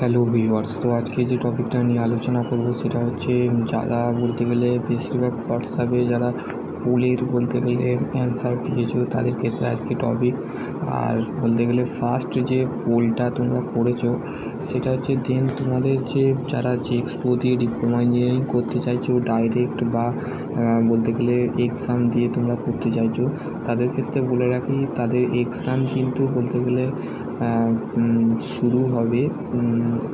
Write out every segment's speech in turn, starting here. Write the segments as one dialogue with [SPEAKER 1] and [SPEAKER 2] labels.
[SPEAKER 1] Hello viewers তো আজকে যে টপিকটা নিয়ে আলোচনা করব সেটা হচ্ছে, যারা বলতে গেলে বেশিরভাগ হোয়াটসঅ্যাপে যারা পোলের বলতে গেলে অ্যান্সার দিয়েছ, তাদের ক্ষেত্রে আজকে টপিক আর বলতে গেলে ফার্স্ট যে পোলটা তোমরা করেছ, সেটা হচ্ছে দেন তোমাদের যে যারা যে এক্সপো দিয়ে ডিপ্লোমা ইঞ্জিনিয়ারিং করতে চাইছো ডাইরেক্ট বা বলতে গেলে এক্সাম দিয়ে তোমরা করতে চাইছো, তাদের ক্ষেত্রে বলে রাখি, তাদের এক্সাম কিন্তু বলতে গেলে শুরু হবে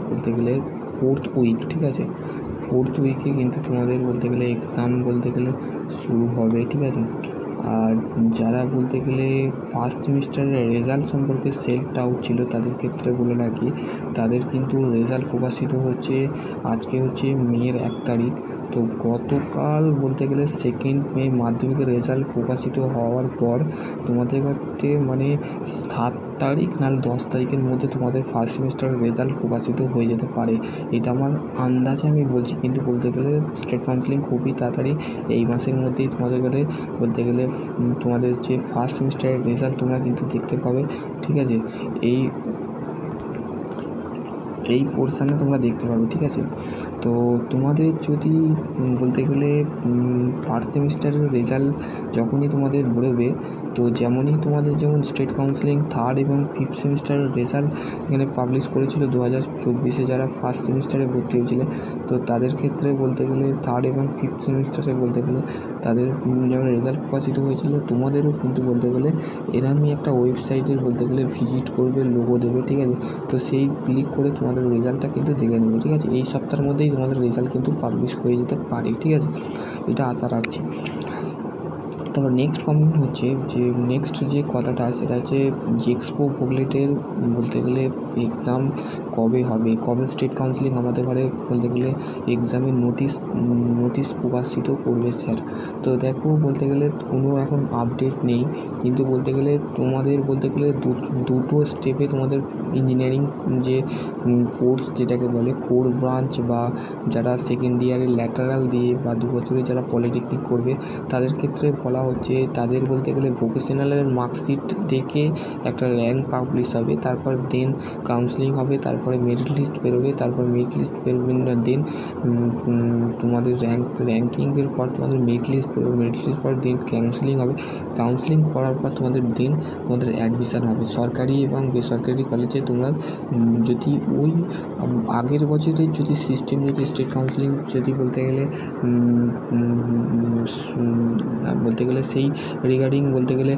[SPEAKER 1] বলতে গেলে ফোর্থ উইক ঠিক আছে? ফোর্থ উইকে কিন্তু তোমাদের বলতে গেলে এক্সাম বলতে গেলে শুরু হবে, ঠিক আছে? আর যারা বলতে গেলে ফার্স্ট সেমিস্টারের রেজাল্ট সম্পর্কে সেলফ ডাউট ছিল তাদের ক্ষেত্রে বলে রাখি, তাদের কিন্তু রেজাল্ট প্রকাশিত হচ্ছে আজকে হচ্ছে মেয়ের এক তারিখ তো গতকাল বলতে গেলে সেকেন্ড মে মাধ্যমিকের রেজাল্ট প্রকাশিত হওয়ার পর তোমাদের কাছে মানে সাত তারিখ নাহলে দশ তারিখের মধ্যে তোমাদের ফার্স্ট সেমিস্টারের রেজাল্ট প্রকাশিত হয়ে যেতে পারে। এটা আমার আন্দাজে আমি বলছি, কিন্তু বলতে গেলে স্টেট কাউন্সিলিং খুবই তাড়াতাড়ি এই মাসের মধ্যেই তোমাদের গেলে বলতে গেলে তোমাদের যে ফার্স্ট সেমিস্টারের রেজাল্ট তোমরা কিন্তু দেখতে পাবে, ঠিক আছে? এই এই পোর্শানে তোমরা দেখতে পাবে, ঠিক আছে? তো তোমাদের যদি বলতে গেলে ফার্স্ট সেমিস্টারের রেজাল্ট যখনই তোমাদের বেরোবে, তো যেমনই তোমাদের যেমন স্টেট কাউন্সিলিং থার্ড এবং ফিফথ সেমিস্টারের রেজাল্ট এখানে পাবলিশ করেছিল দু হাজার চব্বিশে যারা ফার্স্ট সেমিস্টারে ভর্তি হয়েছিল, তো তাদের ক্ষেত্রে বলতে গেলে থার্ড এবং ফিফথ সেমিস্টারে বলতে গেলে তাদের যেমন রেজাল্ট প্রকাশিত হয়েছিল, তোমাদেরও কিন্তু বলতে গেলে এরমই একটা ওয়েবসাইটের বলতে গেলে ভিজিট করবে লোগো দেবে, ঠিক আছে? তো সেই ক্লিক করে তোমাদের রেজাল্টটা কিন্তু দেখে নেবে, ঠিক আছে? এই সপ্তাহের মধ্যেই তোমাদের রেজাল্ট কিন্তু পাবলিশ হয়ে যেতে পারে, ঠিক আছে? এটা আশা রাখছি। তারপর নেক্সট কমেন্ট হচ্ছে যে নেক্সট যে কথাটা সেটা হচ্ছে যে এক্সপো বুকলেটের বলতে গেলে এক্সাম কবে হবে? কবে স্টেট কাউন্সিলিং আমাদের ঘরে বলতে গেলে এক্সামের নোটিশ নোটিশ প্রকাশিত করবে স্যার তো দেখো বলতে গেলে কোনো এখন আপডেট নেই। কিন্তু বলতে গেলে তোমাদের বলতে গেলে দুটো স্টেপে তোমাদের ইঞ্জিনিয়ারিং যে কোর্স যেটাকে বলে কোর ব্রাঞ্চ বা যারা সেকেন্ড ইয়ারে ল্যাটারাল দিয়ে বা দু বছরে যারা পলিটেকনিক করবে, তাদের ক্ষেত্রে বলা হচ্ছে তাদের বলতে গেলে ভোকেশনালের মার্কশিট দেখে একটা র্যাঙ্ক পাবলিশ হবে, তারপর দেন কাউন্সিলিং হবে, তারপরে মেরিট লিস্ট বেরোবে, তারপর মেরিট লিস্ট বেরোবে দেন তোমাদের র্যাঙ্ক র্যাঙ্কিংয়ের পর তোমাদের মেরিট লিস্ট বেরোবে মেরিট লিস্ট পর দেন কাউন্সিলিং হবে কাউন্সিলিং করার পর তোমাদের দেন তোমাদের অ্যাডমিশান হবে। সরকারি এবং বেসরকারি কলেজে তোমরা যদি ওই আগের বছরের যদি সিস্টেম যদি স্টেট কাউন্সিলিং যদি বলতে গেলে বলতে গেলে সেই রিগার্ডিং বলতে গেলে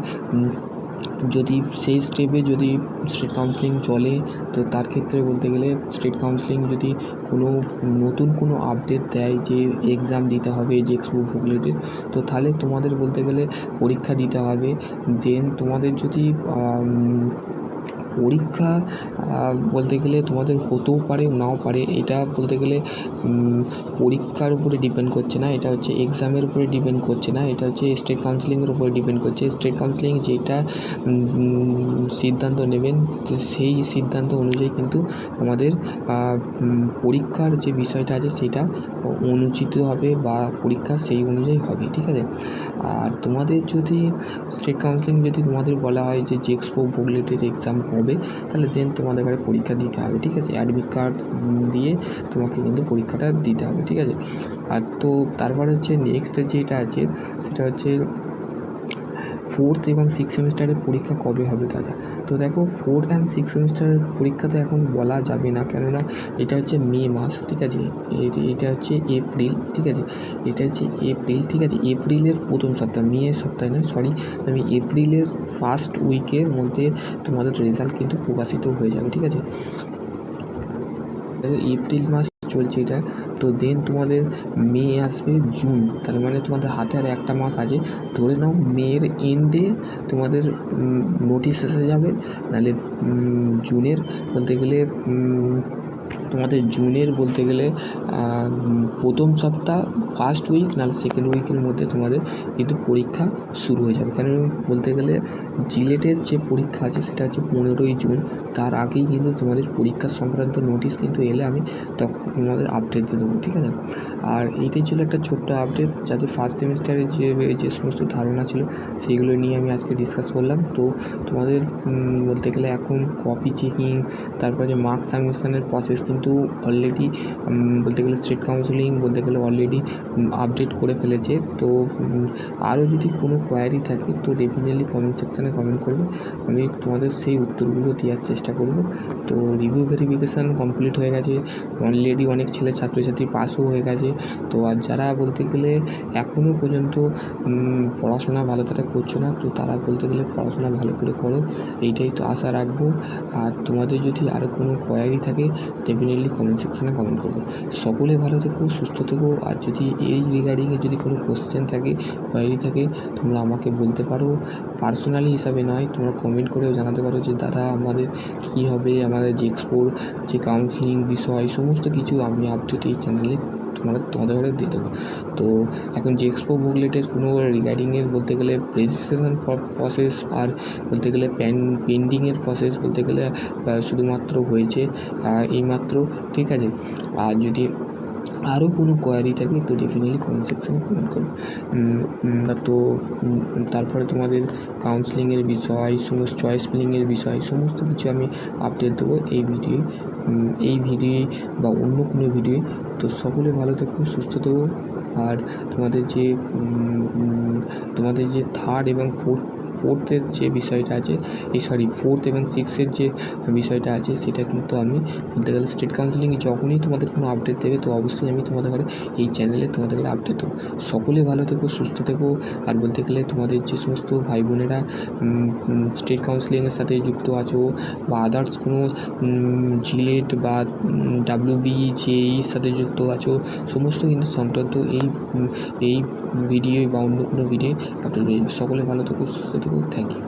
[SPEAKER 1] যদি সেই স্টেপে যদি স্টেট কাউন্সিলিং চলে, তো তার ক্ষেত্রে বলতে গেলে স্টেট কাউন্সিলিং যদি কোনো নতুন কোনো আপডেট দেয় যে এক্সাম দিতে হবে, যে এক্সপো রিলেটেড তো তাহলে তোমাদের বলতে গেলে পরীক্ষা দিতে হবে। দেন তোমাদের যদি পরীক্ষা বলতে গেলে তোমাদের হতেও পারে, নাও পারে, এটা বলতে গেলে পরীক্ষার উপরে ডিপেন্ড করছে না, এটা হচ্ছে এক্সামের উপরে ডিপেন্ড করছে না, এটা হচ্ছে স্টেট কাউন্সিলিংয়ের উপরে ডিপেন্ড করছে। স্টেট কাউন্সিলিং যেটা সিদ্ধান্ত নেবেন, সেই সিদ্ধান্ত অনুযায়ী কিন্তু আমাদের পরীক্ষার যে বিষয়টা আছে সেটা অনুচিত হবে বা পরীক্ষা সেই অনুযায়ী হবে, ঠিক আছে? আর তোমাদের যদি স্টেট কাউন্সিলিং যদি তোমাদের বলা হয় যে জেক্সপো বুকলেটের এক্সাম হবে, তাহলে দেন তোমাদের ঘরে পরীক্ষা দিতে হবে, ঠিক আছে? অ্যাডমিট কার্ড দিয়ে তোমাকে কিন্তু পরীক্ষাটা দিতে হবে, ঠিক আছে? আর তো তারপরে হচ্ছে নেক্সট যেটা আছে, সেটা হচ্ছে ফোর্থ এবং সিক্স সেমিস্টারের পরীক্ষা কবে হবে দাদা? তো দেখো ফোর্থ অ্যান্ড সিক্স সেমিস্টারের পরীক্ষা তো এখন বলা যাবে না, কেননা এটা হচ্ছে মে মাস, ঠিক আছে? এটা হচ্ছে এপ্রিল, ঠিক আছে? এটা হচ্ছে এপ্রিল, ঠিক আছে? এপ্রিলের প্রথম সপ্তাহ, মে সপ্তাহে না সরি আমি এপ্রিলের ফার্স্ট উইকের মধ্যে তোমাদের রেজাল্ট কিন্তু প্রকাশিত হয়ে যাবে, ঠিক আছে? এপ্রিল মাস চলছে এটা। তো দেন তোমাদের মে আসবে জুন। তার মানে তোমাদের হাতে আর একটা মাস আছে। ধরে নাও মেয়ের এন্ডে তোমাদের নোটিশ এসে যাবে। নাহলে জুনের বলতে গেলে তোমাদের জুনের বলতে গেলে প্রথম সপ্তাহ ফার্স্ট উইক নাহলে সেকেন্ড উইকের মধ্যে তোমাদের কিন্তু পরীক্ষা শুরু হয়ে যাবে। কারণ বলতে গেলে, জিলেটের যে পরীক্ষা আছে, সেটা হচ্ছে পনেরোই জুন। তার আগেই কিন্তু তোমাদের পরীক্ষা সংক্রান্ত নোটিশ কিন্তু এলে আমি তখন তোমাদের আপডেট দিয়ে দেবো, ঠিক আছে? আর এইটাই ছিল একটা ছোট্ট আপডেট যাতে ফার্স্ট সেমিস্টারে যে যে সমস্ত ধারণা ছিল সেইগুলো নিয়ে আমি আজকে ডিসকাস করলাম। তো তোমাদের বলতে গেলে এখন কপি চেকিং তারপরে যে মার্কস সাবমিশনের প্রসেস প্রসেস কিন্তু অলরেডি বলতে গেলে স্টেট কাউন্সিলিং বলতে গেলে অলরেডি আপডেট করে ফেলেছে। তো আরও যদি কোনো কোয়ারি থাকে, তো ডেফিনেটলি কমেন্ট সেকশানে কমেন্ট করবে। আমি তোমাদের সেই উত্তরগুলো দেওয়ার চেষ্টা করব। তো রিভিউ ভেরিফিকেশান কমপ্লিট হয়ে গেছে। অলরেডি অনেক ছেলে ছাত্রছাত্রী পাসও হয়ে গেছে। তো আর যারা বলতে গেলে এখনও পর্যন্ত পড়াশোনা ভালো করে করছ না, তো তারা বলতে গেলে পড়াশোনা ভালো করে করো। এইটাই তো আশা রাখব। আর তোমাদের যদি আরও কোনো কোয়ারি থাকে ডেফিনেটলি কমেন্ট সেকশানে কমেন্ট করবে। সকলে ভালো থেকো, সুস্থ থেকো, আর যদি এই রিগার্ডিংয়ে যদি কোনো কোশ্চেন থাকে কোয়ারি থাকে, তোমরা আমাকে বলতে পারো। পার্সোনালি হিসাবে নয়, তোমরা কমেন্ট করেও জানাতে পারো যে, দাদা, আমাদের কী হবে? আমাদের যে এক্সপোর যে কাউন্সিলিং বিষয়, সমস্ত কিছু আমি আপডেট এই চ্যানেলে তোমরা তোমাদের ঘরে দিয়ে দেবো। তো এখন যে এক্সপো বুকলেটের কোনো রিগার্ডিংয়ের বলতে গেলে রেজিস্ট্রেশন প্রসেস আর বলতে গেলে প্যান পেন্ডিংয়ের প্রসেস বলতে গেলে শুধুমাত্র হয়েছে এইমাত্র, ঠিক আছে? আর যদি আরও কোনো কোয়ারি থাকে, তো ডেফিনেটলি কমেন্ট সেকশানে কমেন্ট করো তো তারপরে তোমাদের কাউন্সিলিংয়ের বিষয়, সমস্ত চয়েস ফিলিংয়ের বিষয়, সমস্ত কিছু আমি আপডেট দেবো এই ভিডিও এই ভিডিও বা অন্য কোনো ভিডিও তো সকলে ভালো থেকো সুস্থ থেকো। আর তোমাদের যে তোমাদের যে থার্ড এবং ফোর্থ ফোর্থের যে বিষয়টা আছে, এই সরি ফোর্থ এবং সিক্সের যে বিষয়টা আছে, সেটা কিন্তু আমি বলতে গেলে স্টেট কাউন্সিলিং যখনই তোমাদের কোনো আপডেট দেবে, তো অবশ্যই আমি তোমাদের এই চ্যানেলে তোমাদের আপডেট দেবো। সকলে ভালো থেকো, সুস্থ থেকো, আর বলতে গেলে তোমাদের যে সমস্ত ভাই বোনেরা স্টেট কাউন্সিলিংয়ের সাথে যুক্ত আছো, বা আদার্স কোনো জিলেট বা ডাব্লিউবি জেইর সাথে যুক্ত আছো, সমস্ত কিন্তু সংক্রান্ত এই এই ভিডিও বা অন্য কোনো ভিডিও আপলোড হয়ে সকলে ভালো থেকো, সুস্থ থেকো। Thank you.